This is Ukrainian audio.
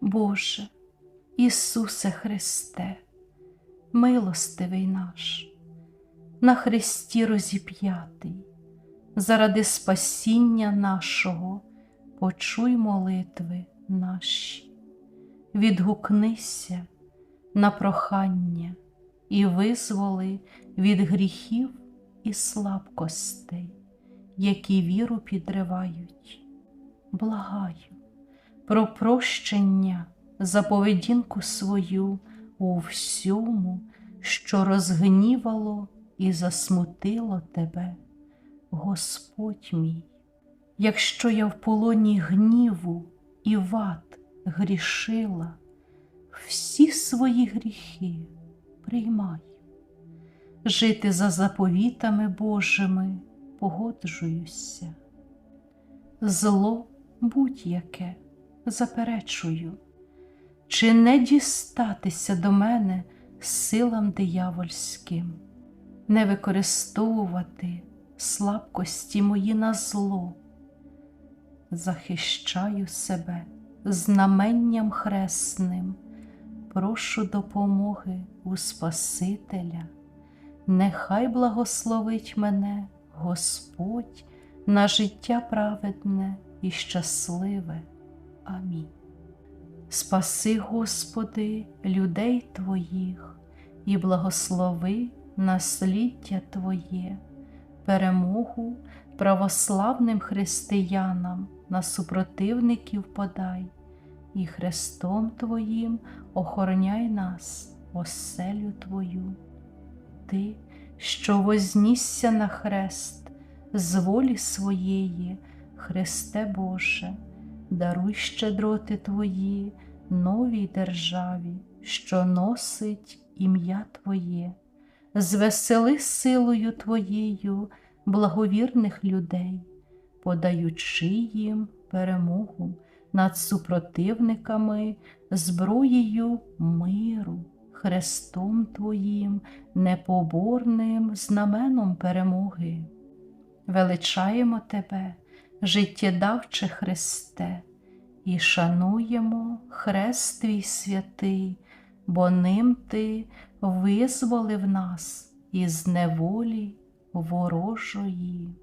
Боже, Ісусе Христе, милостивий наш, на Христі розіп'ятий, заради спасіння нашого, почуй молитви наші, відгукнися на прохання і визволи від гріхів і слабкостей, які віру підривають. Благаю про прощення за поведінку свою у всьому, що розгнівало і засмутило тебе, Господь мій, якщо я в полоні гніву і вад грішила, всі свої гріхи приймаю, жити за заповітами Божими погоджуюся, зло будь-яке заперечую, чи не дістатися до мене силам диявольським, не використовувати слабкості мої на зло, захищаю себе знаменням хресним, прошу допомоги у Спасителя, нехай благословить мене Господь на життя праведне і щасливе. Амінь. Спаси, Господи, людей Твоїх і благослови насліддя Твоє, перемогу православним християнам на супротивників подай, і Христом Твоїм охороняй нас, оселю Твою. Ти, що вознісся на хрест з волі своєї, Христе Боже даруй щедроти Твої новій державі, що носить ім'я Твоє, звесели силою Твоєю благовірних людей, подаючи їм перемогу над супротивниками, зброєю миру, хрестом Твоїм, непоборним знаменом перемоги. Величаємо Тебе життєдавче Христе, і шануємо хрест Твій святий, бо ним Ти визволив нас із неволі ворожої.